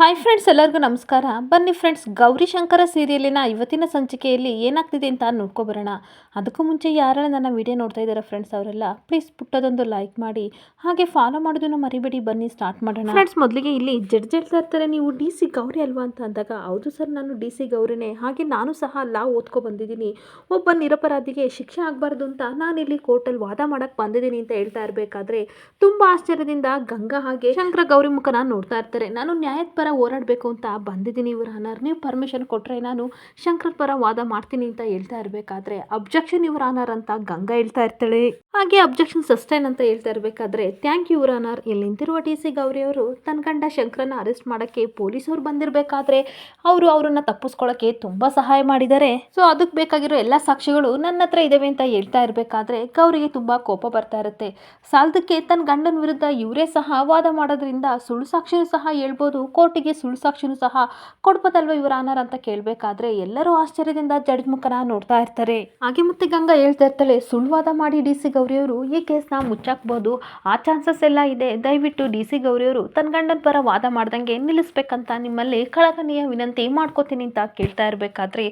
Hi friends ಎಲ್ಲರಿಗೂ ನಮಸ್ಕಾರ. ಬನ್ನಿ ಫ್ರೆಂಡ್ಸ್ ಗೌರಿ ಶಂಕರ ಸೀರಿಯಲಿನ ಇವತ್ತಿನ ಸಂಚಿಕೆಯಲ್ಲಿ ಏನಾಗ್ತಿದೆ ಅಂತ ನೋಡ್ಕೊಬರೋಣ. ಅದಕ್ಕೂ ಮುಂಚೆ ಯಾರೆಲ್ಲ ನನ್ನ ವಿಡಿಯೋ ನೋಡ್ತಾ ಇದ್ದಾರೆ ಫ್ರೆಂಡ್ಸ್ ಅವರೆಲ್ಲ ಪ್ಲೀಸ್ ಪುಟ್ಟದೊಂದು ಲೈಕ್ ಮಾಡಿ, ಹಾಗೆ ಫಾಲೋ ಮಾಡೋದನ್ನು ಮರಿಬೇಡಿ, ಬನ್ನಿ ಸ್ಟಾರ್ಟ್ ಮಾಡೋಣ. ಫ್ರೆಂಡ್ಸ್ ಮೊದಲಿಗೆ ಇಲ್ಲಿ ಜಡ್ಜ್ ಇರ್ತಾರೆ ನೀವು ಡಿ ಸಿ ಗೌರಿ ಅಲ್ವಾ ಅಂತ ಅಂದಾಗ, ಹೌದು ಸರ್ ನಾನು ಡಿ ಸಿ ಗೌರಿನೇ. ಹಾಗೆ ನಾನು ಸಹ ಲಾ ಓದ್ಕೊ ಬಂದಿದ್ದೀನಿ. ಒಬ್ಬ ನಿರಪರಾಧಿಗೆ ಶಿಕ್ಷೆ ಆಗಬಾರ್ದು ಅಂತ ನಾನಿಲ್ಲಿ ಕೋರ್ಟಲ್ಲಿ ವಾದ ಮಾಡಕ್ಕೆ ಬಂದಿದ್ದೀನಿ ಅಂತ ಹೇಳ್ತಾ ಇರಬೇಕಾದ್ರೆ, ತುಂಬ ಆಶ್ಚರ್ಯದಿಂದ ಗಂಗಾ ಹಾಗೆ ಶಂಕರ ಗೌರಿ ಮುಖನ ನೋಡ್ತಾ ಇರ್ತಾರೆ. ನಾನು ನ್ಯಾಯದ ಪರ ಹೋರಾಡಬೇಕು ಅಂತ ಬಂದಿದ್ದೀನಿ ಇವ್ರ ಆನರ್ ನೀವು ಪರ್ಮಿಷನ್ ಕೊಟ್ಟರೆ ನಾನು ಶಂಕರ್ ಪರ ವಾದ ಮಾಡ್ತೀನಿ ಅಂತ ಹೇಳ್ತಾ ಇರಬೇಕಾದ್ರೆ ಅಬ್ಜೆಕ್ಷನ್ ಇವ್ರ ಆನರ್ ಅಂತ ಗಂಗಾ ಹೇಳ್ತಾ ಇರ್ತಾಳೆ. ಹಾಗೆ ಅಬ್ಜೆಕ್ಷನ್ ಸಸ್ಟೈನ್ ಅಂತ ಹೇಳ್ತಾ ಇರಬೇಕಾದ್ರೆ ಥ್ಯಾಂಕ್ ಯು ಆನರ್ ಇಲ್ಲಿ ನಿಂತಿರುವ ಟಿ ಸಿ ಗೌರಿ ಅವರು ತನ್ನ ಗಂಡ ಶಂಕರನ್ನ ಅರೆಸ್ಟ್ ಮಾಡೋಕ್ಕೆ ಪೊಲೀಸರು ಬಂದಿರಬೇಕಾದ್ರೆ ಅವರು ಅವರನ್ನ ತಪ್ಪಿಸ್ಕೊಳ್ಳೋಕ್ಕೆ ತುಂಬ ಸಹಾಯ ಮಾಡಿದ್ದಾರೆ. ಸೊ ಅದಕ್ಕೆ ಬೇಕಾಗಿರೋ ಎಲ್ಲ ಸಾಕ್ಷಿಗಳು ನನ್ನ ಹತ್ರ ಇದ್ದಾವೆ ಅಂತ ಹೇಳ್ತಾ ಇರಬೇಕಾದ್ರೆ ಗೌರಿಗೆ ತುಂಬ ಕೋಪ ಬರ್ತಾ ಇರುತ್ತೆ. ಸಾಲದಕ್ಕೆ ತನ್ನ ಗಂಡನ ವಿರುದ್ಧ ಇವರೇ ಸಹ ವಾದ ಮಾಡೋದ್ರಿಂದ ಸುಳ್ಳು ಸಾಕ್ಷಿಯೂ ಸಹ ಹೇಳ್ಬೋದು. ಕೋರ್ಟಿಗೆ ಸುಳ್ಳು ಸಾಕ್ಷಿನೂ ಸಹ ಕೊಡ್ಬೋದಲ್ವ ಇವರ ಆನರ್ ಅಂತ ಕೇಳಬೇಕಾದ್ರೆ ಎಲ್ಲರೂ ಆಶ್ಚರ್ಯದಿಂದ ಜಡ್ಜ್ ಮುಖನ ನೋಡ್ತಾ ಇರ್ತಾರೆ. ಹಾಗೆ ಮತ್ತೆ ಗಂಗಾ ಹೇಳ್ತಾ ಇರ್ತಾಳೆ ಸುಳ್ಳುವಾದ ಮಾಡಿ ಡಿ ಸಿ ಗೌರಿಯವರು ಈ ಕೇಸ್ನ ಮುಚ್ಚಾಕ್ಬೋದು. ಆ ಚಾನ್ಸಸ್ ಎಲ್ಲ ಇದೆ. ದಯವಿಟ್ಟು ಡಿ ಸಿ ಗೌರಿಯವರು ತನ್ನ ಗಂಡನ ಪರ ವಾದ ಮಾಡ್ದಂಗೆ ನಿಲ್ಲಿಸ್ಬೇಕಂತ ನಿಮ್ಮಲ್ಲಿ ಕಳಕಳಿಯ ವಿನಂತಿ ಮಾಡ್ಕೋತೀನಿ ಅಂತ ಕೇಳ್ತಾ ಇರಬೇಕಾದ್ರೆ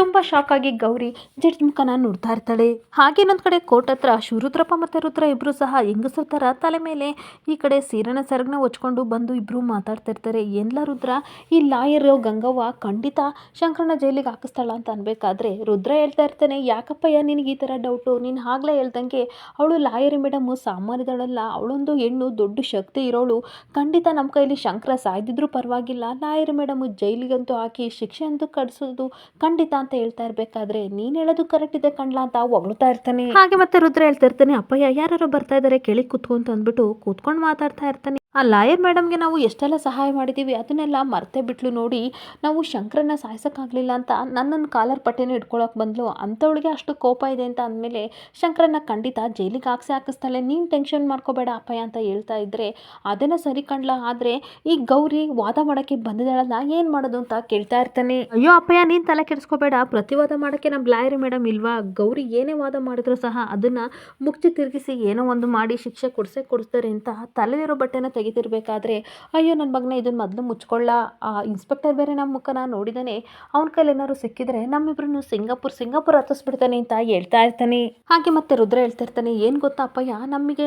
ತುಂಬ ಶಾಕ್ ಆಗಿ ಗೌರಿ ಜಡ್ಜ್ ಮುಖನ ನೋಡ್ತಾ ಇರ್ತಾಳೆ. ಹಾಗೆ ಇನ್ನೊಂದು ಕಡೆ ಕೋರ್ಟ್ ಹತ್ರ ಶಿವರುದ್ರಪ್ಪ ಮತ್ತು ರುದ್ರ ಇಬ್ಬರು ಸಹ ಹೆಂಗಸರ ಥರ ತಲೆ ಮೇಲೆ ಈ ಕಡೆ ಸೀರೆನ ಸೆರಗನ್ನ ಹೊಚ್ಕೊಂಡು ಬಂದು ಇಬ್ಬರು ಮಾತಾಡ್ತಾ ಇರ್ತಾರೆ. ಎಲ್ಲ ರುದ್ರ ಈ ಲಾಯರ್ ಗಂಗವ್ವ ಖಂಡಿತ ಶಂಕರನ ಜೈಲಿಗೆ ಹಾಕಿಸ್ತಾಳ ಅಂತ ಅನ್ಬೇಕಾದ್ರೆ ರುದ್ರ ಹೇಳ್ತಾ ಇರ್ತಾನೆ, ಯಾಕಪ್ಪಯ್ಯ, ನಿನಗೆ ಈ ಥರ ಡೌಟು ನೀನು ಆಗ್ಲೇ ಹೇಳ್ದಂಗೆ ಅವಳು ಲಾಯರಿ ಮೇಡಮು ಸಾಮಾನ್ಯದಳಲ್ಲ ಅವಳೊಂದು ಹೆಣ್ಣು, ದೊಡ್ಡ ಶಕ್ತಿ ಇರೋಳು. ಖಂಡಿತ ನಮ್ಮ ಕೈಲಿ ಶಂಕರ ಸಾಯ್ದಿದ್ರು ಪರವಾಗಿಲ್ಲ. ಲಾಯರ್ ಮೇಡಮು ಜೈಲಿಗಂತೂ ಹಾಕಿ ಶಿಕ್ಷೆ ಅಂತೂ ಕಡಿಸೋದು ಖಂಡಿತ ಅಂತ ಹೇಳ್ತಾ ಇರಬೇಕಾದ್ರೆ ನೀನು ಹೇಳೋದು ಕರೆಕ್ಟ್ ಇದೆ ಕಣ್ಲ ಅಂತ ಹೊಗಳ್ತಾ ಇರ್ತಾನೆ. ಹಾಗೆ ಮತ್ತೆ ರುದ್ರ ಹೇಳ್ತಾ ಇರ್ತಾನೆ, ಅಪ್ಪಯ್ಯ ಯಾರು ಬರ್ತಾ ಇದ್ದಾರೆ ಕೆಳಗೆ ಕೂತ್ಕೊಂತ ಅಂದ್ಬಿಟ್ಟು ಕೂತ್ಕೊಂಡು ಮಾತಾಡ್ತಾ ಇರ್ತಾನೆ. ಆ ಲಾಯರ್ ಮೇಡಮ್ಗೆ ನಾವು ಎಷ್ಟೆಲ್ಲ ಸಹಾಯ ಮಾಡಿದ್ದೀವಿ, ಅದನ್ನೆಲ್ಲ ಮರ್ತೇ ಬಿಟ್ಲು ನೋಡಿ ನಾವು ಶಂಕರನ್ನ ಸಾಯಿಸೋಕ್ಕಾಗಲಿಲ್ಲ ಅಂತ ನನ್ನನ್ನು ಕಾಲರ್ ಪಟ್ಟೆನೂ ಇಟ್ಕೊಳಕ್ಕೆ ಬಂದ್ಲು. ಅಂಥವಳಿಗೆ ಅಷ್ಟು ಕೋಪ ಇದೆ ಅಂತ ಅಂದಮೇಲೆ ಶಂಕರನ್ನ ಖಂಡಿತ ಜೈಲಿಗೆ ಹಾಕ್ಸಿ ಹಾಕಿಸ್ತಾಳೆ. ನೀನು ಟೆನ್ಷನ್ ಮಾಡ್ಕೋಬೇಡ ಅಪ್ಪಯ್ಯ ಅಂತ ಹೇಳ್ತಾ ಇದ್ದರೆ ಅದನ್ನು ಸರಿ ಕಂಡ್ಲ ಆದರೆ ಈ ಗೌರಿ ವಾದ ಮಾಡೋಕ್ಕೆ ಬಂದಿದ್ದಾಳಲ್ಲ, ಏನು ಮಾಡೋದು ಅಂತ ಕೇಳ್ತಾ ಇರ್ತಾನೆ. ಅಯ್ಯೋ ಅಪ್ಪಯ್ಯ, ನೀನು ತಲೆ ಕೆಡಿಸ್ಕೋಬೇಡ. ಪ್ರತಿವಾದ ಮಾಡೋಕ್ಕೆ ನಮ್ಮ ಲಾಯರಿ ಮೇಡಮ್ ಇಲ್ವಾ? ಗೌರಿ ಏನೇ ವಾದ ಮಾಡಿದ್ರು ಸಹ ಅದನ್ನು ಮುಚ್ಚಿ ತಿರುಗಿಸಿ ಏನೋ ಒಂದು ಮಾಡಿ ಶಿಕ್ಷೆ ಕೊಡಿಸೇ ಕೊಡಿಸ್ತಾರೆ ಅಂತ ತಲೆಯಲ್ಲಿರೋ ಬಟ್ಟೆನ ತೆಗಿತಿರ್ಬೇಕಾದ್ರೆ ಅಯ್ಯೋ ನನ್ನ ಮಗನ ಇದನ್ನು ಮೊದಲು ಮುಚ್ಕೊಳ್ಳ. ಆ ಇನ್ಸ್ಪೆಕ್ಟರ್ ಬೇರೆ ನಮ್ಮ ಮುಖನ ನೋಡಿದ್ದಾನೆ ಅವನ ಕೈಲಿ ಏನಾದ್ರು ಸಿಕ್ಕಿದ್ರೆ ನಮ್ಮಿಬ್ರನ್ನು ಸಿಂಗಾಪುರ್ ಸಿಂಗಾಪುರ್ ಹತ್ತಿಸ್ಬಿಡ್ತಾನೆ ಅಂತ ಹೇಳ್ತಾ ಇರ್ತಾನೆ. ಹಾಗೆ ಮತ್ತೆ ರುದ್ರ ಹೇಳ್ತಾ ಇರ್ತಾನೆ, ಏನು ಗೊತ್ತಾ ಅಪ್ಪಯ್ಯ? ನಮಗೆ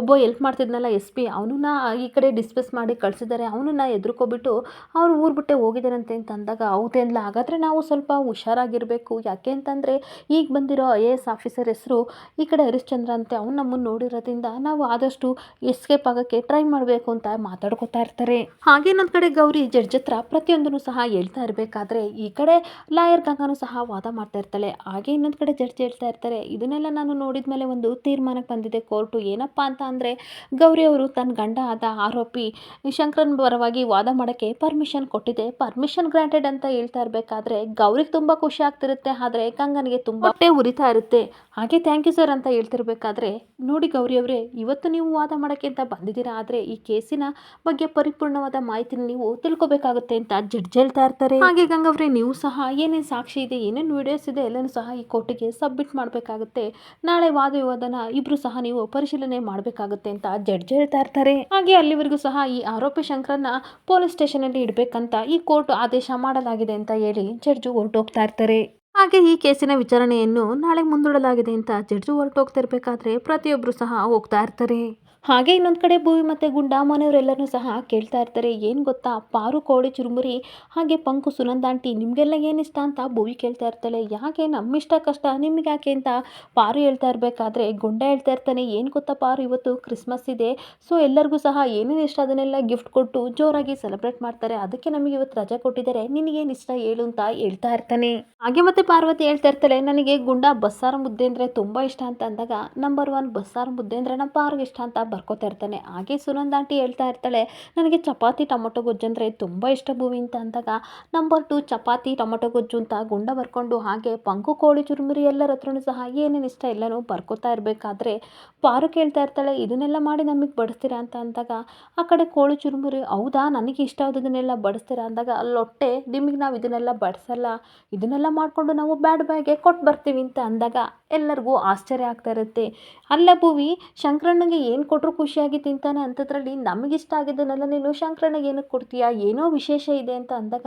ಒಬ್ಬ ಹೆಲ್ಪ್ ಮಾಡ್ತಿದ್ನಲ್ಲ ಎಸ್ ಪಿ, ಅವನನ್ನ ಈ ಕಡೆ ಡಿಸ್ಪಸ್ ಮಾಡಿ ಕಳಿಸಿದ್ದಾರೆ. ಅವನನ್ನ ಎದುರ್ಕೊಬಿಟ್ಟು ಅವ್ರು ಊರು ಬಿಟ್ಟೆ ಹೋಗಿದ್ದಾರಂತೆ ಅಂತ ಅಂದಾಗ ಹೌದೇನಲ್ಲ ಹಾಗಾದರೆ ನಾವು ಸ್ವಲ್ಪ ಹುಷಾರಾಗಿರಬೇಕು. ಯಾಕೆ ಅಂತಂದರೆ, ಈಗ ಬಂದಿರೋ ಐ ಎ ಎಸ್ ಆಫೀಸರ್ ಹೆಸರು ಈ ಕಡೆ ಹರಿಶ್ಚಂದ್ರ ಅಂತೆ. ಅವ್ನು ನಮ್ಮನ್ನು ನೋಡಿರೋದ್ರಿಂದ ನಾವು ಆದಷ್ಟು ಎಸ್ಕೇಪ್ ಆಗೋಕ್ಕೆ ಟ್ರೈ ಮಾಡಬೇಕು. ಅಂತ ಮಾತಾಡ್ಕೊತಾ ಇರ್ತಾರೆ. ಹಾಗೆ ನನ್ನ ಕಡೆ ಗೌರಿ ಜಡ್ಜ್ ಹತ್ರ ಪ್ರತಿಯೊಂದನ್ನು ಸಹ ಹೇಳ್ತಾ ಇರಬೇಕಾದ್ರೆ ಈ ಕಡೆ ಲಾಯರ್ ಗಂಗಾನು ಸಹ ವಾದ ಮಾಡ್ತಾ ಇರ್ತಾಳೆ. ಹಾಗೆ ಇನ್ನೊಂದು ಕಡೆ ಜಡ್ಜ್ ಹೇಳ್ತಾ ಇರ್ತಾರೆ, ಇದನ್ನೆಲ್ಲ ನಾನು ನೋಡಿದ ಮೇಲೆ ಒಂದು ತೀರ್ಮಾನಕ್ಕೆ ಬಂದಿದೆ ಕೋರ್ಟು, ಏನಪ್ಪ ಅಂತ ಅಂದರೆ ಗೌರಿ ಅವರು ತನ್ನ ಗಂಡ ಆದ ಆರೋಪಿ ಶಂಕರನ್ ಪರವಾಗಿ ವಾದ ಮಾಡೋಕ್ಕೆ ಪರ್ಮಿಷನ್ ಕೊಟ್ಟಿದೆ. ಪರ್ಮಿಷನ್ ಗ್ರಾಂಟೆಡ್ ಅಂತ ಹೇಳ್ತಾ ಇರಬೇಕಾದ್ರೆ ಗೌರಿಗೆ ತುಂಬ ಖುಷಿ ಆಗ್ತಿರುತ್ತೆ, ಆದರೆ ಗಂಗನಿಗೆ ತುಂಬ ಹೊಟ್ಟೆ ಉರಿತಾ ಇರುತ್ತೆ. ಹಾಗೆ ಥ್ಯಾಂಕ್ ಯು ಸರ್ ಅಂತ ಹೇಳ್ತಿರ್ಬೇಕಾದ್ರೆ, ನೋಡಿ ಗೌರಿ ಅವರೇ, ಇವತ್ತು ನೀವು ವಾದ ಮಾಡೋಕ್ಕೆ ಅಂತ ಬಂದಿದ್ದೀರಾ, ಆದರೆ ಈ ಕೇಸಿನ ಬಗ್ಗೆ ಪರಿಪೂರ್ಣವಾದ ಮಾಹಿತಿ ನೀವು ತಿಳ್ಕೊಬೇಕಾಗುತ್ತೆ ಅಂತ ಜಡ್ಜ್ ಹೇಳ್ತಾ ಇರ್ತಾರೆ. ಹಾಗೆ ಗಂಗವ್ರೆ, ನೀವು ಸಹ ಏನೇನು ಸಾಕ್ಷಿ ಇದೆ, ಏನೇನು ವಿಡಿಯೋಸ್ ಇದೆ, ಎಲ್ಲನೂ ಸಹ ಈ ಕೋರ್ಟಿಗೆ ಸಬ್ಮಿಟ್ ಮಾಡಬೇಕಾಗುತ್ತೆ. ನಾಳೆ ವಾದ ವಿವಾದನ ಇಬ್ರು ಸಹ ನೀವು ಪರಿಶೀಲನೆ ಮಾಡಬೇಕಾಗುತ್ತೆ ಅಂತ ಜಡ್ಜ್ ಹೇಳ್ತಾ ಇರ್ತಾರೆ. ಹಾಗೆ ಅಲ್ಲಿವರೆಗೂ ಸಹ ಈ ಆರೋಪಿ ಶಂಕರನ್ನ ಪೊಲೀಸ್ ಸ್ಟೇಷನ್ ಸ್ಟೇಷನಲ್ಲಿ ಇಡಬೇಕಂತ ಈ ಕೋರ್ಟ್ ಆದೇಶ ಮಾಡಲಾಗಿದೆ ಅಂತ ಹೇಳಿ ಜಡ್ಜು ಹೊರಟೋಗ್ತಾ ಇರ್ತಾರೆ. ಹಾಗೆ ಈ ಕೇಸಿನ ವಿಚಾರಣೆಯನ್ನು ನಾಳೆ ಮುಂದೂಡಲಾಗಿದೆ ಅಂತ ಜಡ್ಜು ಹೊರಟೋಗ್ತಿರ್ಬೇಕಾದ್ರೆ ಪ್ರತಿಯೊಬ್ಬರು ಸಹ ಹೋಗ್ತಾ ಇರ್ತಾರೆ. ಹಾಗೆ ಇನ್ನೊಂದು ಕಡೆ ಭೂಮಿ ಮತ್ತು ಗುಂಡಾಮನೆಯವರೆಲ್ಲರೂ ಸಹ ಕೇಳ್ತಾ ಇರ್ತಾರೆ, ಏನು ಗೊತ್ತಾ? ಪಾರು, ಕೋಳಿ, ಚುರುಮುರಿ, ಹಾಗೆ ಪಂಕು ಸುನಂದಾಂಟಿ ನಿಮಗೆಲ್ಲ ಏನು ಇಷ್ಟ ಅಂತ ಭೂವಿ ಕೇಳ್ತಾ ಇರ್ತಾಳೆ. ಯಾಕೆ ನಮ್ಮಿಷ್ಟ ಕಷ್ಟ, ನಿಮ್ಗೆ ಯಾಕೆ ಅಂತ ಪಾರು ಹೇಳ್ತಾ ಇರಬೇಕಾದ್ರೆ ಗುಂಡ ಹೇಳ್ತಾ ಇರ್ತಾನೆ, ಏನು ಗೊತ್ತಾ ಪಾರು ಇವತ್ತು ಕ್ರಿಸ್ಮಸ್ ಇದೆ, ಸೊ ಎಲ್ಲರಿಗೂ ಸಹ ಏನೇನು ಇಷ್ಟ ಅದನ್ನೆಲ್ಲ ಗಿಫ್ಟ್ ಕೊಟ್ಟು ಜೋರಾಗಿ ಸೆಲೆಬ್ರೇಟ್ ಮಾಡ್ತಾರೆ. ಅದಕ್ಕೆ ನಮಗೆ ಇವತ್ತು ರಜೆ ಕೊಟ್ಟಿದ್ದಾರೆ. ನಿನಗೇನು ಇಷ್ಟ ಹೇಳು ಅಂತ ಹೇಳ್ತಾ ಇರ್ತಾನೆ. ಹಾಗೆ ಮತ್ತೆ ಪಾರ್ವತಿ ಹೇಳ್ತಾ ಇರ್ತಾಳೆ, ನನಗೆ ಗುಂಡ ಬಸ್ಸಾರ ಮುದ್ದೆ ಅಂದರೆ ತುಂಬ ಇಷ್ಟ ಅಂತ ಅಂದಾಗ ನಂಬರ್ ಒನ್ ಬಸ್ಸಾರ ಮುದ್ದೆ ಅಂದರೆ ನಮ್ಮ ಪಾರ್ಗೆ ಇಷ್ಟ ಅಂತ ಬರ್ಕೋತಾ ಇರ್ತಾನೆ. ಹಾಗೆ ಸುನಂದ ಆಂಟಿ ಹೇಳ್ತಾ ಇರ್ತಾಳೆ, ನನಗೆ ಚಪಾತಿ, ಟೊಮೊಟೊ, ಗೊಜ್ಜು ಅಂದರೆ ತುಂಬ ಇಷ್ಟ ಭೂಮಿ ಅಂತ ಅಂದಾಗ, ನಂಬರ್ ಟು ಚಪಾತಿ, ಟೊಮೊಟೊ, ಗೊಜ್ಜು ಅಂತ ಗುಂಡ ಬರ್ಕೊಂಡು ಹಾಗೆ ಪಂಕು, ಕೋಳಿ, ಚುರುಮುರಿ ಎಲ್ಲರ ಹತ್ರನೂ ಸಹ ಏನೇನು ಇಷ್ಟ ಎಲ್ಲನೂ ಬರ್ಕೋತಾ ಇರಬೇಕಾದ್ರೆ ಪಾರು ಕೇಳ್ತಾ ಇರ್ತಾಳೆ, ಇದನ್ನೆಲ್ಲ ಮಾಡಿ ನಮಗೆ ಬಡಿಸ್ತೀರಾ ಅಂತ ಅಂದಾಗ, ಆ ಕಡೆ ಕೋಳಿ, ಚುರುಮುರಿ, ಹೌದಾ? ನನಗೆ ಇಷ್ಟ ಆದದನ್ನೆಲ್ಲ ಬಡಿಸ್ತೀರಾ ಅಂದಾಗ ಅಲ್ಲೊಟ್ಟೆ ನಿಮಗೆ ನಾವು ಇದನ್ನೆಲ್ಲ ಬಡಿಸಲ್ಲ, ಇದನ್ನೆಲ್ಲ ಮಾಡಿಕೊಂಡು ನಾವು ಬ್ಯಾಡ್ ಬ್ಯಾಗೆ ಕೊಟ್ಟು ಬರ್ತೀವಿ ಅಂತ ಅಂದಾಗ ಎಲ್ಲರಿಗೂ ಆಶ್ಚರ್ಯ ಆಗ್ತಾ ಇರುತ್ತೆ. ಅಲ್ಲ ಭೂವಿ, ಶಂಕರಣ್ಣಗೆ ಏನು ಕೊಟ್ಟು ಕೊಟ್ಟರು ಖುಷಿಯಾಗಿ ತಿಂತಾನೆ ಅಂಥದ್ರಲ್ಲಿ ನಮಗಿಷ್ಟ ಆಗಿದ್ದನ್ನೆಲ್ಲ ನೀನು ಶಂಕರನಿಗೆ ಏನಕ್ಕೆ ಕೊಡ್ತೀಯಾ? ಏನೋ ವಿಶೇಷ ಇದೆ ಅಂತ ಅಂದಾಗ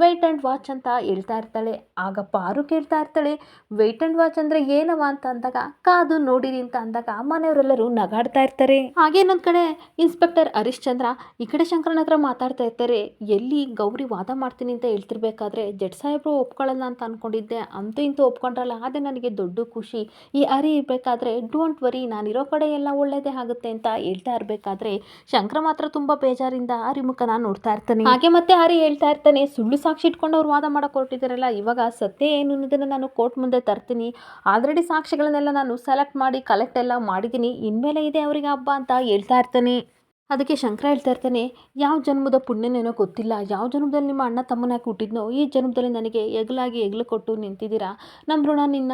ವೆಯ್ಟ್ ಆ್ಯಂಡ್ ವಾಚ್ ಅಂತ ಹೇಳ್ತಾ ಇರ್ತಾಳೆ. ಆಗ ಪಾರು ಕೇಳ್ತಾ ಇರ್ತಾಳೆ ವೆಯ್ಟ್ ಆ್ಯಂಡ್ ವಾಚ್ ಅಂದರೆ ಏನವ ಅಂತ ಅಂದಾಗ, ಕಾದು ನೋಡಿರಿ ಅಂತ ಅಂದಾಗ ಮನೆಯವರೆಲ್ಲರೂ ನಗಾಡ್ತಾ ಇರ್ತಾರೆ. ಹಾಗೆ ಇನ್ನೊಂದು ಕಡೆ ಇನ್ಸ್ಪೆಕ್ಟರ್ ಹರಿಶ್ಚಂದ್ರ ಈ ಕಡೆ ಶಂಕರನ ಹತ್ರ ಮಾತಾಡ್ತಾ ಇರ್ತಾರೆ. ಎಲ್ಲಿ ಗೌರಿ ವಾದ ಮಾಡ್ತೀನಿ ಅಂತ ಹೇಳ್ತಿರ್ಬೇಕಾದ್ರೆ, ಜಡ್ ಸಾಹೇಬ್ರು ಒಪ್ಕೊಳ್ಳಲ್ಲ ಅಂತ ಅಂದ್ಕೊಂಡಿದ್ದೆ ಅಂತೂ ಇಂತೂ ಒಪ್ಕೊಂಡ್ರಲ್ಲ ಅದೇ ನನಗೆ ದೊಡ್ಡ ಖುಷಿ. ಈ ಅರಿ ಇರಬೇಕಾದ್ರೆ ಡೋಂಟ್ ವರಿ ನಾನಿರೋ ಕಡೆ ಎಲ್ಲ ಒಳ್ಳೇದೇ ಆಗುತ್ತೆ ಅಂತ ಹೇಳ್ತಾ ಇರಬೇಕಾದ್ರೆ, ಶಂಕರ ಮಾತ್ರ ತುಂಬ ಬೇಜಾರಿಂದ ಹರಿಮುಖನ ನೋಡ್ತಾ ಇರ್ತಾನೆ. ಹಾಗೆ ಮತ್ತೆ ಹರಿ ಹೇಳ್ತಾ ಇರ್ತಾನೆ, ಸುಳ್ಳು ಸಾಕ್ಷಿ ಇಟ್ಕೊಂಡು ಅವ್ರು ವಾದ ಮಾಡೋಕೆ ಹೊರಟಿದ್ದಾರಲ್ಲ ಇವಾಗ ಸತ್ಯ ಏನು ಅನ್ನೋದನ್ನು ನಾನು ಕೋರ್ಟ್ ಮುಂದೆ ತರ್ತೀನಿ. ಆಲ್ರೆಡಿ ಸಾಕ್ಷಿಗಳನ್ನೆಲ್ಲ ನಾನು ಸೆಲೆಕ್ಟ್ ಮಾಡಿ ಕಲೆಕ್ಟ್ ಎಲ್ಲ ಮಾಡಿದ್ದೀನಿ ಇನ್ಮೇಲೆ ಇದೆ ಅವರಿಗೆ ಹಬ್ಬ ಅಂತ ಹೇಳ್ತಾ ಇರ್ತಾನೆ. ಅದಕ್ಕೆ ಶಂಕರ ಹೇಳ್ತಾ ಇರ್ತಾನೆ, ಯಾವ ಜನ್ಮದ ಪುಣ್ಯನೇನೋ ಗೊತ್ತಿಲ್ಲ. ಯಾವ ಜನ್ಮದಲ್ಲಿ ನಿಮ್ಮ ಅಣ್ಣ ತಮ್ಮನಾಗಿ ಹುಟ್ಟಿದ್ನೋ, ಈ ಜನ್ಮದಲ್ಲಿ ನನಗೆ ಎಗಲಾಗಿ ಹೆಗ್ಲು ಕೊಟ್ಟು ನಿಂತಿದ್ದೀರಾ? ನಮ್ಮ ಋಣ ನಿನ್ನ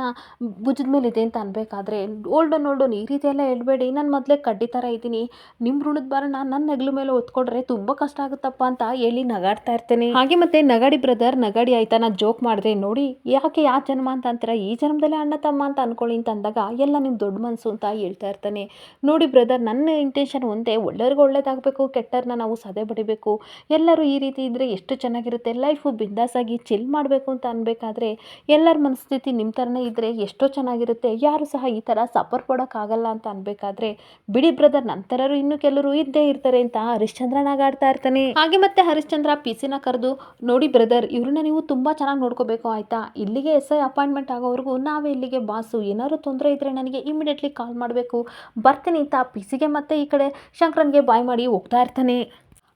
ಭುಜದ ಮೇಲೆ ಇದೆ ಅಂತ ಅನ್ಬೇಕಾದ್ರೆ ಓಲ್ಡನ್ ಓಲ್ಡನ್ ಈ ರೀತಿ ಎಲ್ಲ ಹೇಳ್ಬೇಡಿ. ನಾನು ಮೊದಲೇ ಕಡ್ಡಿ ಥರ ಇದ್ದೀನಿ. ನಿಮ್ಮ ಋಣದ ಬಾರನ ನನ್ನ ಹೆಗ್ಲು ಮೇಲೆ ಒತ್ಕೊಂಡ್ರೆ ತುಂಬ ಕಷ್ಟ ಆಗುತ್ತಪ್ಪ ಅಂತ ಹೇಳಿ ನಗಾಡ್ತಾ ಇರ್ತೇನೆ. ಹಾಗೆ ಮತ್ತೆ ನಗಾಡಿ ಬ್ರದರ್ ನಗಾಡಿ ಆಯ್ತಾ, ನಾನು ಜೋಕ್ ಮಾಡಿದೆ. ನೋಡಿ, ಯಾಕೆ ಯಾವ ಜನ್ಮ ಅಂತ ಅಂತಾರೆ? ಈ ಜನ್ಮದಲ್ಲಿ ಅಣ್ಣ ತಮ್ಮ ಅಂತ ಅನ್ಕೊಳ್ಳಿ ಅಂತ ಅಂದಾಗ, ಎಲ್ಲ ನಿಮ್ಮ ದೊಡ್ಡ ಮನಸ್ಸು ಅಂತ ಹೇಳ್ತಾ ಇರ್ತಾನೆ. ನೋಡಿ ಬ್ರದರ್ ನನ್ನ ಇಂಟೆನ್ಷನ್ ಒಂದೇ, ಒಳ್ಳೆಯವ್ರಿಗೆ ಒಳ್ಳೇದಾಗಬೇಕು ಕೆಟ್ಟರನ್ನ ನಾವು ಸದೆ ಬಡಿಬೇಕು. ಎಲ್ಲರೂ ಈ ರೀತಿ ಇದ್ದರೆ ಎಷ್ಟು ಚೆನ್ನಾಗಿರುತ್ತೆ. ಲೈಫು ಬಿಂದಾಸಾಗಿ ಚಿಲ್ ಮಾಡಬೇಕು ಅಂತ ಅನ್ಬೇಕಾದ್ರೆ ಎಲ್ಲರ ಮನಸ್ಥಿತಿ ನಿಮ್ಮ ಥರನೇ ಇದ್ದರೆ ಎಷ್ಟೋ ಚೆನ್ನಾಗಿರುತ್ತೆ. ಯಾರು ಸಹ ಈ ಥರ ಸಫರ್ ಪಡೋಕ್ಕಾಗಲ್ಲ ಅಂತ ಅನ್ಬೇಕಾದ್ರೆ ಬಿಡಿ ಬ್ರದರ್ ನಂತರರು ಇನ್ನು ಕೆಲವರು ಇದ್ದೇ ಇರ್ತಾರೆ ಅಂತ ಹರಿಶ್ಚಂದ್ರನಾಗ ಆಡ್ತಾ ಇರ್ತಾನೆ. ಹಾಗೆ ಮತ್ತೆ ಹರಿಶ್ಚಂದ್ರ ಪಿಸಿನ ಕರೆದು, ನೋಡಿ ಬ್ರದರ್ ಇವ್ರನ್ನ ನೀವು ತುಂಬ ಚೆನ್ನಾಗಿ ನೋಡ್ಕೋಬೇಕು ಆಯಿತಾ? ಇಲ್ಲಿಗೆ ಎಸ್ ಐ ಅಪಾಯಿಂಟ್ಮೆಂಟ್ ಆಗೋವರೆಗೂ ನಾವೇ ಇಲ್ಲಿಗೆ ಬಾಸು. ಏನಾದ್ರು ತೊಂದರೆ ಇದ್ದರೆ ನನಗೆ ಇಮಿಡಿಯೇಟ್ಲಿ ಕಾಲ್ ಮಾಡಬೇಕು. ಬರ್ತೀನಿ ಅಂತ ಪಿಸಿಗೆ ಮತ್ತೆ ಈ ಕಡೆ ಶಂಕರನ್ಗೆ ಬಾಯ್ ಮಾಡಿ ಹೋಗ್ತಾ ಇರ್ತಾನೆ.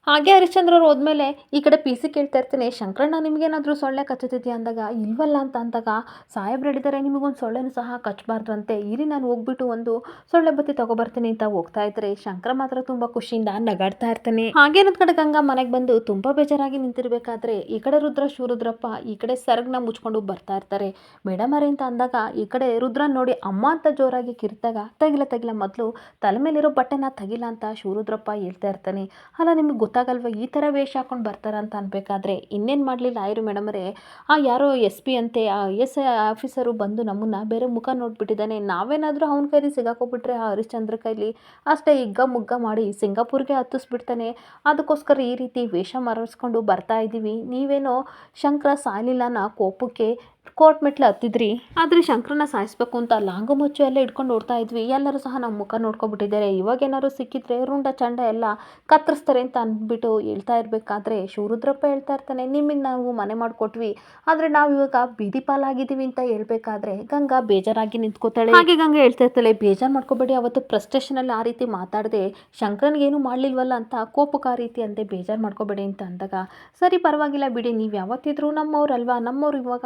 ಹಾಗೆ ಹರಿಶ್ಚಂದ್ರವ್ರು ಹೋದ್ಮೇಲೆ ಈ ಕಡೆ ಪಿ ಸಿ ಕೇಳ್ತಾ ಇರ್ತೀನಿ, ಶಂಕರಣ್ಣ, ನಿಮಗೇನಾದರೂ ಸೊಳ್ಳೆ ಕಚ್ಚುತ್ತಿದೆಯಾ? ಅಂದಾಗ, ಇಲ್ವಲ್ಲ, ಅಂತ ಅಂದಾಗ, ಸಾಹೇಬ್ರು ಹೇಳಿದ್ದಾರೆ, ನಿಮಗೊಂದು ಸೊಳ್ಳೆನೂ ಸಹ ಕಚ್ಚಬಾರ್ದು ಅಂತೆ, ಇರಿ ನಾನು ಹೋಗ್ಬಿಟ್ಟು ಒಂದು ಸೊಳ್ಳೆ ಬತ್ತಿ ತೊಗೊಬರ್ತೀನಿ ಅಂತ ಹೋಗ್ತಾ ಇದ್ರೆ, ಶಂಕರ ಮಾತ್ರ ತುಂಬ ಖುಷಿಯಿಂದ ನಗಾಡ್ತಾ ಇರ್ತಾನೆ. ಹಾಗೆ ಅನ್ನೋದ್ ಕಡೆ ಗಂಗಾ ಮನೆಗೆ ಬಂದು ತುಂಬ ಬೇಜಾರಾಗಿ ನಿಂತಿರ್ಬೇಕಾದ್ರೆ, ಈ ಕಡೆ ರುದ್ರ, ಶಿವರುದ್ರಪ್ಪ ಈ ಕಡೆ ಸರಗ್ನ ಮುಚ್ಕೊಂಡು ಬರ್ತಾ ಇರ್ತಾರೆ. ಮೇಡಮ್ ಅರೆ ಅಂತ ಅಂದಾಗ, ಈ ಕಡೆ ರುದ್ರ ನೋಡಿ ಅಮ್ಮ ಅಂತ ಜೋರಾಗಿ ಕಿರ್ತಾಗ, ತಗಿಲ ತಗಿಲ ಮೊದಲು ತಲೆ ಮೇಲಿರೋ ಬಟ್ಟೆನ ತಗಿಲ ಅಂತ ಶಿವರುದ್ರಪ್ಪ ಹೇಳ್ತಾ ಇರ್ತಾನೆ. ಅಲ್ಲ, ನಿಮ್ಗೆ ಗೊತ್ತಾಗಲ್ವ ಈ ಥರ ವೇಷ ಹಾಕೊಂಡು ಬರ್ತಾರ ಅಂತ ಅನ್ಬೇಕಾದ್ರೆ ಇನ್ನೇನು ಮಾಡಲಿಲ್ಲ? ಆಯ್ರು ಮೇಡಮರೇ ಆ ಯಾರೋ ಎಸ್ ಪಿ ಅಂತೆ, ಆ ಎಸ್ ಆಫೀಸರು ಬಂದು ನಮ್ಮನ್ನು ಬೇರೆ ಮುಖ ನೋಡ್ಬಿಟ್ಟಿದ್ದಾನೆ. ನಾವೇನಾದರೂ ಅವನ ಕೈಲಿ ಸಿಗಾಕೋಬಿಟ್ರೆ ಆ ಹರಿಶ್ಚಂದ್ರ ಕೈಲಿ ಅಷ್ಟೇ ಹಿಗ್ಗ ಮುಗ್ಗ ಮಾಡಿ ಸಿಂಗಾಪುರ್ಗೆ ಹತ್ತಿಸ್ಬಿಡ್ತಾನೆ. ಅದಕ್ಕೋಸ್ಕರ ಈ ರೀತಿ ವೇಷ ಮಾರಿಸ್ಕೊಂಡು ಬರ್ತಾ ಇದ್ದೀವಿ ನೀವೇನೋ ಶಂಕರ ಸಾಲಿಲ್ಲನ ಕೋಪಕ್ಕೆ ಕೋರ್ಟ್ ಮೆಟ್ಲು ಹತ್ತಿದ್ರಿ? ಆದರೆ ಶಂಕರನ ಸಾಯಿಸ್ಬೇಕು ಅಂತ ಲಾಂಗು ಮಚ್ಚು ಎಲ್ಲ ಇಟ್ಕೊಂಡು ಓಡ್ತಾ ಇದ್ವಿ. ಎಲ್ಲರೂ ಸಹ ನಮ್ಮ ಮುಖ ನೋಡ್ಕೊಬಿಟ್ಟಿದ್ದಾರೆ. ಇವಾಗ ಏನಾದ್ರು ಸಿಕ್ಕಿದ್ರೆ ರುಂಡ ಚಂಡ ಎಲ್ಲ ಕತ್ತರಿಸ್ತಾರೆ ಅಂತ ಅಂದ್ಬಿಟ್ಟು ಹೇಳ್ತಾ ಇರಬೇಕಾದ್ರೆ ಶಿವರುದ್ರಪ್ಪ ಹೇಳ್ತಾ ಇರ್ತಾನೆ ನಿಮಗೆ ನಾವು ಮನೆ ಮಾಡಿಕೊಟ್ವಿ. ಆದರೆ ನಾವು ಇವಾಗ ಬೀದಿ ಪಾಲಾಗಿದ್ದೀವಿ ಅಂತ ಹೇಳ್ಬೇಕಾದ್ರೆ ಗಂಗಾ ಬೇಜಾರಾಗಿ ನಿಂತ್ಕೋತಾಳೆ. ಹಾಗೆ ಗಂಗಾ ಹೇಳ್ತಾ ಇರ್ತಾಳೆ ಬೇಜಾರು ಮಾಡ್ಕೋಬೇಡಿ. ಅವತ್ತು ಫ್ರಸ್ಟ್ರೇಷನಲ್ಲಿ ಆ ರೀತಿ ಮಾತಾಡದೆ ಶಂಕರನ್ಗೇನು ಮಾಡಲಿಲ್ವಲ್ಲ ಅಂತ ಕೋಪಕ್ಕೆ ಆ ರೀತಿ ಅಂದೆ ಬೇಜಾರು ಮಾಡ್ಕೋಬೇಡಿ ಅಂತ ಅಂದಾಗ ಸರಿ ಪರವಾಗಿಲ್ಲ ಬಿಡಿ. ನೀವು ಯಾವತ್ತಿದ್ರೂ ನಮ್ಮವ್ರಲ್ವಾ? ನಮ್ಮವ್ರು ಇವಾಗ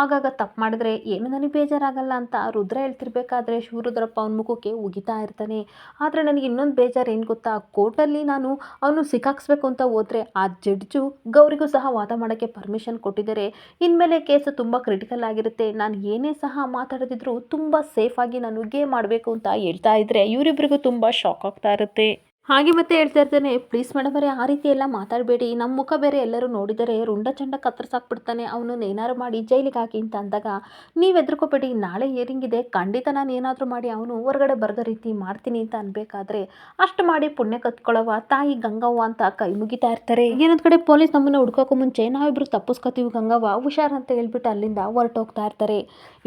ಆಗಾಗ ತಪ್ಪು ಮಾಡಿದ್ರೆ ಏನು ನನಗೆ ಬೇಜಾರಾಗಲ್ಲ ಅಂತ ರುದ್ರ ಹೇಳ್ತಿರ್ಬೇಕಾದ್ರೆ ಶಿವರುದ್ರಪ್ಪ ಅವನ ಮುಖಕ್ಕೆ ಉಗಿತಾ ಇರ್ತಾನೆ. ಆದರೆ ನನಗೆ ಇನ್ನೊಂದು ಬೇಜಾರು ಏನು ಗೊತ್ತಾ? ಕೋರ್ಟಲ್ಲಿ ನಾನು ಅವನು ಸಿಕ್ಕಾಕ್ಸ್ಬೇಕು ಅಂತ ಹೋದರೆ ಆ ಜಡ್ಜು ಗೌರಿಗೂ ಸಹ ವಾದ ಮಾಡೋಕ್ಕೆ ಪರ್ಮಿಷನ್ ಕೊಟ್ಟಿದ್ದಾರೆ. ಇನ್ಮೇಲೆ ಕೇಸು ತುಂಬ ಕ್ರಿಟಿಕಲ್ ಆಗಿರುತ್ತೆ. ನಾನು ಏನೇ ಸಹ ಮಾತಾಡದಿದ್ರು ತುಂಬ ಸೇಫಾಗಿ ನಾನು ಗೇಮ್ ಮಾಡಬೇಕು ಅಂತ ಹೇಳ್ತಾ ಇದ್ದರೆ ಇವರಿಬ್ಬರಿಗೂ ತುಂಬ ಶಾಕ್ ಆಗ್ತಾ ಇರುತ್ತೆ. ಹಾಗೆ ಮತ್ತೆ ಹೇಳ್ತಾ ಇರ್ತಾನೆ ಪ್ಲೀಸ್ ಮೇಡಮರೇ ಆ ರೀತಿ ಎಲ್ಲ ಮಾತಾಡಬೇಡಿ. ನಮ್ಮ ಮುಖ ಬೇರೆ ಎಲ್ಲರೂ ನೋಡಿದರೆ ರುಂಡ ಚಂಡ ಕತ್ತರಿಸಾಕ್ಬಿಡ್ತಾನೆ. ಅವನು ಏನಾರು ಮಾಡಿ ಜೈಲಿಗೆ ಹಾಕಿ ಅಂತ ಅಂದಾಗ ನೀವು ಹೆದರ್ಕೋಬೇಡಿ, ನಾಳೆ ಏರಿಂಗ್ ಇದೆ. ಖಂಡಿತ ನಾನು ಏನಾದರೂ ಮಾಡಿ ಅವನು ಹೊರಗಡೆ ಬರದ ರೀತಿ ಮಾಡ್ತೀನಿ ಅಂತ ಅನ್ಬೇಕಾದ್ರೆ ಅಷ್ಟು ಮಾಡಿ ಪುಣ್ಯ ಕತ್ಕೊಳ್ಳವ ತಾಯಿ ಗಂಗವ್ವ ಅಂತ ಕೈ ಮುಗಿತಾ ಇರ್ತಾರೆ. ಏನೊಂದು ಕಡೆ ಪೊಲೀಸ್ ನಮ್ಮನ್ನು ಹುಡ್ಕೋಕೆ ಮುಂಚೆ ನಾವಿಬ್ರು ತಪ್ಪಿಸ್ಕೋತೀವಿ ಗಂಗವ್ವ, ಹುಷಾರ್ ಅಂತ ಹೇಳ್ಬಿಟ್ಟು ಅಲ್ಲಿಂದ ಹೊರಟೋಗ್ತಾ ಇರ್ತಾರೆ.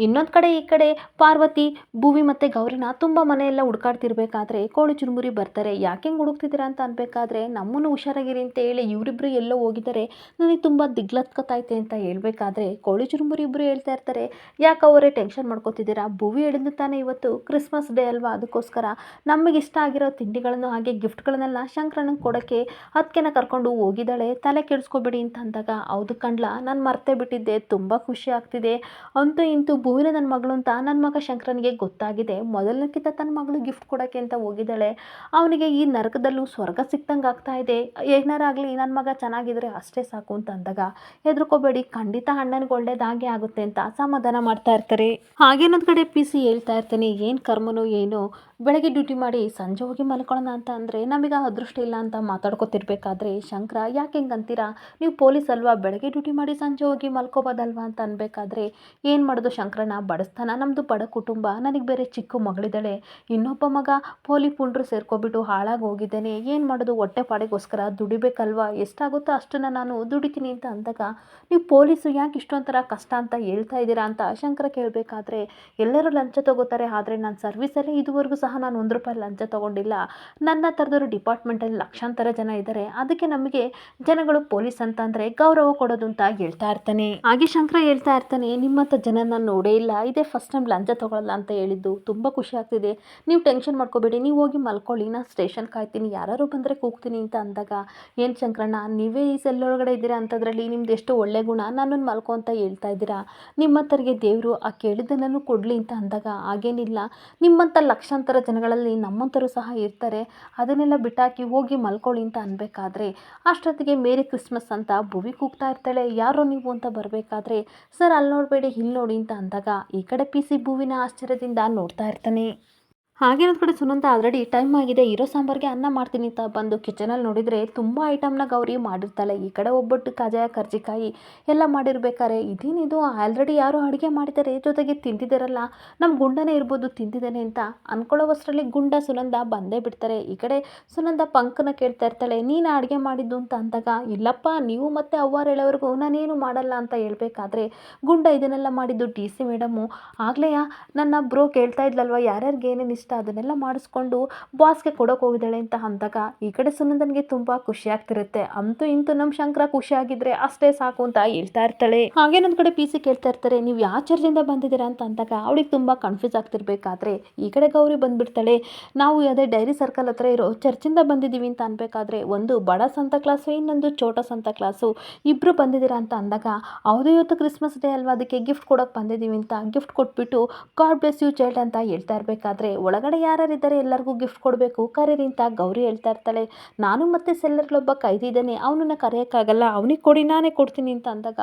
ಇನ್ನೊಂದು ಕಡೆ ಈ ಕಡೆ ಪಾರ್ವತಿ, ಭೂವಿ ಮತ್ತು ಗೌರಿನ ತುಂಬ ಮನೆಯೆಲ್ಲ ಹುಡ್ಕಾಡ್ತಿರ್ಬೇಕಾದ್ರೆ ಕೋಳಿ ಚುರುಮುರಿ ಬರ್ತಾರೆ. ಯಾಕೆ ಹಿಂಗೆ ಹುಡುಕ್ತಿದ್ದೀರಾ ಅಂತ ಅನ್ಬೇಕಾದ್ರೆ ನಮ್ಮನ್ನು ಹುಷಾರಾಗಿರಿ ಅಂತ ಹೇಳಿ ಇವರಿಬ್ಬರು ಎಲ್ಲೋ ಹೋಗಿದ್ದಾರೆ. ನನಗೆ ತುಂಬ ದಿಗ್ಲತ್ಕತೈತೆ ಅಂತ ಹೇಳಬೇಕಾದ್ರೆ ಕೋಳಿ ಚುರುಮುರಿ ಇಬ್ಬರು ಹೇಳ್ತಾ ಇರ್ತಾರೆ. ಯಾಕೆ ಅವರೇ ಟೆನ್ಷನ್ ಮಾಡ್ಕೋತಿದ್ದೀರಾ? ಭುವಿ ಹೇಳಿದ್ದು ತಾನೇ ಇವತ್ತು ಕ್ರಿಸ್ಮಸ್ ಡೇ ಅಲ್ವಾ? ಅದಕ್ಕೋಸ್ಕರ ನಮಗೆ ಇಷ್ಟ ಆಗಿರೋ ತಿಂಡಿಗಳನ್ನು ಹಾಗೆ ಗಿಫ್ಟ್ಗಳನ್ನೆಲ್ಲ ಶಂಕರನಿಗೆ ಕೊಡೋಕ್ಕೆ ಅದಕ್ಕೆನ ಕರ್ಕೊಂಡು ಹೋಗಿದ್ದಾಳೆ. ತಲೆ ಕೆಡಿಸ್ಕೊಬೇಡಿ ಅಂತ ಅಂದಾಗ, ಹೌದು ಕಂಡ್ಲ, ನಾನು ಮರ್ತೇ ಬಿಟ್ಟಿದ್ದೆ. ತುಂಬ ಖುಷಿ ಆಗ್ತಿದೆ. ಅಂತೂ ಇಂತೂ ಭುವಿನ ನನ್ನ ಮಗಳು ಅಂತ ನನ್ನ ಮಗ ಶಂಕರನಿಗೆ ಗೊತ್ತಾಗಿದೆ. ಮೊದಲಕ್ಕಿಂತ ತನ್ನ ಮಗಳು ಗಿಫ್ಟ್ ಕೊಡೋಕ್ಕೆ ಅಂತ ಹೋಗಿದ್ದಾಳೆ. ಅವನಿಗೆ ಈ ನರಕದಲ್ಲೂ ಸ್ವರ್ಗ ಸಿಕ್ತಂಗೆ ಆಗ್ತಾ ಇದೆ. ಏನಾರಾಗಲಿ ನನ್ನ ಮಗ ಚೆನ್ನಾಗಿದ್ರೆ ಅಷ್ಟೇ ಸಾಕು ಅಂತ ಅಂದಾಗ, ಹೆದರ್ಕೋಬೇಡಿ, ಖಂಡಿತ ಅಣ್ಣನಿಗೆ ಒಳ್ಳೇದಾಗೆ ಆಗುತ್ತೆ ಅಂತ ಅಸಮಾಧಾನ ಮಾಡ್ತಾ ಇರ್ತಾರೆ. ಹಾಗೇನೊಂದು ಕಡೆ ಪಿ ಸಿ ಹೇಳ್ತಾ ಇರ್ತಾನೆ, ಏನು ಕರ್ಮನೋ ಏನೋ, ಬೆಳಗ್ಗೆ ಡ್ಯೂಟಿ ಮಾಡಿ ಸಂಜೆ ಹೋಗಿ ಮಲ್ಕೊಳ್ಳೋಣ ಅಂತ ಅಂದರೆ ನಮಗೆ ಅದೃಷ್ಟ ಇಲ್ಲ ಅಂತ ಮಾತಾಡ್ಕೊತಿರ್ಬೇಕಾದ್ರೆ, ಶಂಕರ, ಯಾಕೆ ಹೆಂಗೆ ಅಂತೀರಾ? ನೀವು ಪೊಲೀಸ್ ಅಲ್ವಾ? ಬೆಳಗ್ಗೆ ಡ್ಯೂಟಿ ಮಾಡಿ ಸಂಜೆ ಹೋಗಿ ಮಲ್ಕೋಬೋದಲ್ವಾ? ಅಂತ ಅನ್ಬೇಕಾದ್ರೆ, ಏನು ಮಾಡೋದು ಶಂಕರನ ಬಡಿಸ್ತಾನ ನಮ್ಮದು ಬಡ ಕುಟುಂಬ, ನನಗೆ ಬೇರೆ ಚಿಕ್ಕ ಮಗಳಿದ್ದಾಳೆ ಇನ್ನೊಬ್ಬ ಮಗ ಪೋಲಿ ಪುಂಡ್ರು ಸೇರ್ಕೊಬಿಟ್ಟು ಹಾಳಾಗಿ ಹೋಗಿದ್ದೇನೆ. ಏನು ಮಾಡೋದು? ಹೊಟ್ಟೆ ಪಾಡಿಗೋಸ್ಕರ ದುಡಿಬೇಕಲ್ವಾ? ಎಷ್ಟಾಗುತ್ತೋ ಅಷ್ಟನ್ನು ನಾನು ದುಡಿತೀನಿ ಅಂತ ಅಂದಾಗ, ನೀವು ಪೊಲೀಸು ಯಾಕೆ ಇಷ್ಟೊಂಥರ ಕಷ್ಟ ಅಂತ ಹೇಳ್ತಾ ಇದ್ದೀರಾ? ಅಂತ ಶಂಕರ ಕೇಳಬೇಕಾದ್ರೆ, ಎಲ್ಲರೂ ಲಂಚ ತಗೋತಾರೆ. ಆದರೆ ನಾನು ಸರ್ವಿಸಲ್ಲೇ ಇದುವರೆಗೂ ಸಹ ನಾನು ಒಂದು ರೂಪಾಯಿ ಲಂಚ ತೊಗೊಂಡಿಲ್ಲ. ನನ್ನ ಥರದವರು ಡಿಪಾರ್ಟ್ಮೆಂಟಲ್ಲಿ ಲಕ್ಷಾಂತರ ಜನ ಇದ್ದಾರೆ ಅದಕ್ಕೆ ನಮಗೆ ಜನಗಳು ಪೊಲೀಸ್ ಅಂತ ಅಂದರೆ ಗೌರವ ಕೊಡೋದು ಅಂತ ಹೇಳ್ತಾ ಇರ್ತಾನೆ. ಹಾಗೆ ಶಂಕರ ಹೇಳ್ತಾ ಇರ್ತಾನೆ, ನಿಮ್ಮಂಥ ಜನ ನಾನು ನೋಡೇ ಇಲ್ಲ. ಇದೇ ಫಸ್ಟ್ ಟೈಮ್ ಲಂಚ ತೊಗೊಳಲ್ಲ ಅಂತ ಹೇಳಿದ್ದು. ತುಂಬ ಖುಷಿ ಆಗ್ತಿದೆ. ನೀವು ಟೆನ್ಷನ್ ಮಾಡ್ಕೋಬೇಡಿ. ನೀವು ಹೋಗಿ ಮಲ್ಕೊಳ್ಳಿ. ನಾನು ಸ್ಟೇಷನ್ ಕಾಯ್ತೀನಿ ಯಾರು ಬಂದರೆ ಕೂಗ್ತೀನಿ ಅಂತ ಅಂದಾಗ, ಏನು ಶಂಕರಣ್ಣ, ನೀವೇ ಈ ಸೆಲ್ ಒಳಗಡೆ ಇದ್ದೀರಾ ಅಂಥದ್ರಲ್ಲಿ ನಿಮ್ದು ಎಷ್ಟು ಒಳ್ಳೆ ಗುಣ? ನನ್ನನ್ನು ಮಲ್ಕೊ ಅಂತ ಹೇಳ್ತಾ ಇದ್ದೀರಾ? ನಿಮ್ಮ ತರಿಗೆ ದೇವರು ಆ ಕೇಳಿದ್ದನ್ನು ಕೊಡಲಿ ಅಂತ ಅಂದಾಗ ಹಾಗೇನಿಲ್ಲ. ನಿಮ್ಮಂಥ ಲಕ್ಷಾಂತರ ಜನಗಳಲ್ಲಿ ನಮ್ಮಂಥರು ಸಹ ಇರ್ತಾರೆ. ಅದನ್ನೆಲ್ಲ ಬಿಟ್ಟಾಕಿ ಹೋಗಿ ಮಲ್ಕೊಳ್ಳಿ ಅಂತ ಅನ್ಬೇಕಾದ್ರೆ, ಅಷ್ಟೊತ್ತಿಗೆ ಮೇರಿ ಕ್ರಿಸ್ಮಸ್ ಅಂತ ಭುವಿ ಕೂಗ್ತಾ ಇರ್ತಾಳೆ. ಯಾರೋ ನೀವು ಅಂತ ಬರಬೇಕಾದ್ರೆ, ಸರ್, ಅಲ್ಲಿ ನೋಡಬೇಡಿ, ಇಲ್ಲಿ ನೋಡಿ ಅಂತ ಅಂದಾಗ ಈ ಕಡೆ ಪಿ ಸಿ ಭುವಿನ ಆಶ್ಚರ್ಯದಿಂದ ನೋಡ್ತಾ ಇರ್ತಾನೆ. ಹಾಗೇನೊಂದು ಕಡೆ ಸುನಂದ, ಆಲ್ರೆಡಿ ಟೈಮ್ ಆಗಿದೆ. ಇರೋ ಸಾಂಬಾರಿಗೆ ಅನ್ನ ಮಾಡ್ತೀನಿ ಅಂತ ಬಂದು ಕಿಚನಲ್ಲಿ ನೋಡಿದರೆ ತುಂಬ ಐಟಮ್ನ ಗೌರಿ ಮಾಡಿರ್ತಾಳೆ. ಈ ಕಡೆ ಒಬ್ಬಟ್ಟು ಕಜಾಯ ಕರ್ಜಿಕಾಯಿ ಎಲ್ಲ ಮಾಡಿರ್ಬೇಕಾರೆ. ಇದೇನಿದು? ಆಲ್ರೆಡಿ ಯಾರು ಅಡುಗೆ ಮಾಡಿದ್ದಾರೆ. ಜೊತೆಗೆ ತಿಂದಿದ್ದಾರಲ್ಲ. ನಮ್ಮ ಗುಂಡನೇ ಇರ್ಬೋದು, ತಿಂದಿದ್ದಾನೆ ಅಂತ ಅಂದ್ಕೊಳ್ಳೋವಷ್ಟರಲ್ಲಿ ಗುಂಡ ಸುನಂದ ಬಂದೇ ಬಿಡ್ತಾರೆ. ಈ ಕಡೆ ಸುನಂದ ಪಂಕನ ಕೇಳ್ತಾ ಇರ್ತಾಳೆ, ನೀನು ಅಡುಗೆ ಮಾಡಿದ್ದು ಅಂತ ಅಂದಾಗ, ಇಲ್ಲಪ್ಪ, ನೀವು ಮತ್ತೆ ಅವ್ವಾರು ಹೇಳೋವರೆಗೂ ನಾನೇನು ಮಾಡಲ್ಲ ಅಂತ ಹೇಳಬೇಕಾದ್ರೆ ಗುಂಡ ಇದನ್ನೆಲ್ಲ ಮಾಡಿದ್ದು ಡಿ ಸಿ ಮೇಡಮು. ಆಗಲೇ ನನ್ನ ಬ್ರೋ ಕೇಳ್ತಾ ಇದ್ಲಲ್ವ? ಯಾರ್ಯಾರಿಗೆ ಏನೇನು ಇಷ್ಟ ಅದನ್ನೆಲ್ಲ ಮಾಡಿಸ್ಕೊಂಡು ಬಾಸ್ಗೆ ಕೊಡೋಕೆ ಹೋಗಿದ್ದಾಳೆ ಅಂತ ಅಂದಾಗ ಈ ಕಡೆ ಸುನಂದನ್ಗೆ ತುಂಬ ಖುಷಿ ಆಗ್ತಿರುತ್ತೆ. ಅಂತೂ ಇಂತೂ ನಮ್ಮ ಶಂಕರ ಖುಷಿ ಆಗಿದ್ರೆ ಅಷ್ಟೇ ಸಾಕು ಅಂತ ಹೇಳ್ತಾ ಇರ್ತಾಳೆ. ಹಾಗೇನೊಂದು ಕಡೆ ಪಿ ಸಿ ಕೇಳ್ತಾ ಇರ್ತಾರೆ, ನೀವು ಯಾವ ಚರ್ಚಿಂದ ಬಂದಿದ್ದೀರಾ? ಅಂತ ಅಂದಾಗ ಅವಳಿಗೆ ತುಂಬ ಕನ್ಫ್ಯೂಸ್ ಆಗ್ತಿರ್ಬೇಕಾದ್ರೆ ಈ ಕಡೆ ಗೌರಿ ಬಂದ್ಬಿಡ್ತಾಳೆ. ನಾವು ಅದೇ ಡೈರಿ ಸರ್ಕಲ್ ಹತ್ರ ಇರೋ ಚರ್ಚಿಂದ ಬಂದಿದ್ದೀವಿ ಅಂತ ಅನ್ಬೇಕಾದ್ರೆ ಒಂದು ಬಡ ಸಂತ ಕ್ಲಾಸು, ಇನ್ನೊಂದು ಚೋಟ ಸಂತ ಕ್ಲಾಸು ಇಬ್ಬರು ಬಂದಿದ್ದೀರಾ ಅಂತ ಅಂದಾಗ, ಹೌದು, ಇವತ್ತು ಕ್ರಿಸ್ಮಸ್ ಡೇ ಅಲ್ವಾ, ಅದಕ್ಕೆ ಗಿಫ್ಟ್ ಕೊಡೋಕೆ ಬಂದಿದ್ದೀವಿ ಅಂತ ಗಿಫ್ಟ್ ಕೊಟ್ಬಿಟ್ಟು ಗಾಡ್ ಬ್ಲೆಸ್ ಯು ಚೈಲ್ಡ್ ಅಂತ ಹೇಳ್ತಾ ಇರಬೇಕಾದ್ರೆ ಒಳಗಡೆ ಯಾರ್ಯಾರಿದ್ದಾರೆ ಎಲ್ಲರಿಗೂ ಗಿಫ್ಟ್ ಕೊಡಬೇಕು. ಕರೀರಿ ಅಂತ ಗೌರಿ ಹೇಳ್ತಾ ಇರ್ತಾಳೆ, ನಾನು ಮತ್ತೆ ಸೆಲ್ಲರ್ಗಳೊಬ್ಬ ಕೈದಿದ್ದಾನೆ, ಅವನನ್ನು ಕರೆಯೋಕ್ಕಾಗಲ್ಲ, ಅವನಿಗೆ ಕೊಡಿ, ನಾನೇ ಕೊಡ್ತೀನಿ ಅಂತ ಅಂದಾಗ,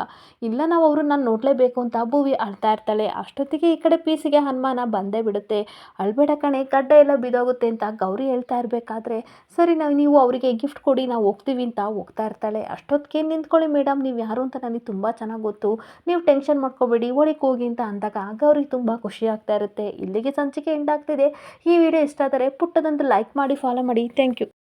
ಇಲ್ಲ, ನಾವು ಅವರು ನಾನು ನೋಡಲೇಬೇಕು ಅಂತ ಭೂವಿ ಅಳ್ತಾ ಇರ್ತಾಳೆ. ಅಷ್ಟೊತ್ತಿಗೆ ಈ ಕಡೆ ಪೀಸಿಗೆ ಹನುಮಾನ ಬಂದೇ ಬಿಡುತ್ತೆ. ಅಳ್ಬೇಡ ಕಣೆ, ಗಡ್ಡ ಎಲ್ಲ ಬಿದೋಗುತ್ತೆ ಅಂತ ಗೌರಿ ಹೇಳ್ತಾ ಇರಬೇಕಾದ್ರೆ, ಸರಿ, ನಾವು ನೀವು ಅವರಿಗೆ ಗಿಫ್ಟ್ ಕೊಡಿ, ನಾವು ಹೋಗ್ತೀವಿ ಅಂತ ಹೋಗ್ತಾ ಇರ್ತಾಳೆ. ಅಷ್ಟೊತ್ತಿಗೆ, ನಿಂತ್ಕೊಳ್ಳಿ ಮೇಡಮ್ ನೀವು ಯಾರು ಅಂತ ನನಗೆ ತುಂಬ ಚೆನ್ನಾಗಿ ಗೊತ್ತು. ನೀವು ಟೆನ್ಷನ್ ಮಾಡ್ಕೋಬೇಡಿ, ಒಳಗೆ ಹೋಗಿ ಅಂತ ಅಂದಾಗ ಗೌರಿಗೆ ತುಂಬ ಖುಷಿ ಆಗ್ತಾ ಇರುತ್ತೆ. ಇಲ್ಲಿಗೆ ಸಂಚಿಕೆ ಎಂಡ್ ಆಗ್ತಿದೆ. ಈ ವಿಡಿಯೋ ಇಷ್ಟ ಆದರೆ ಪುಟ್ಟದೊಂದು ಲೈಕ್ ಮಾಡಿ ಫಾಲೋ ಮಾಡಿ. Thank you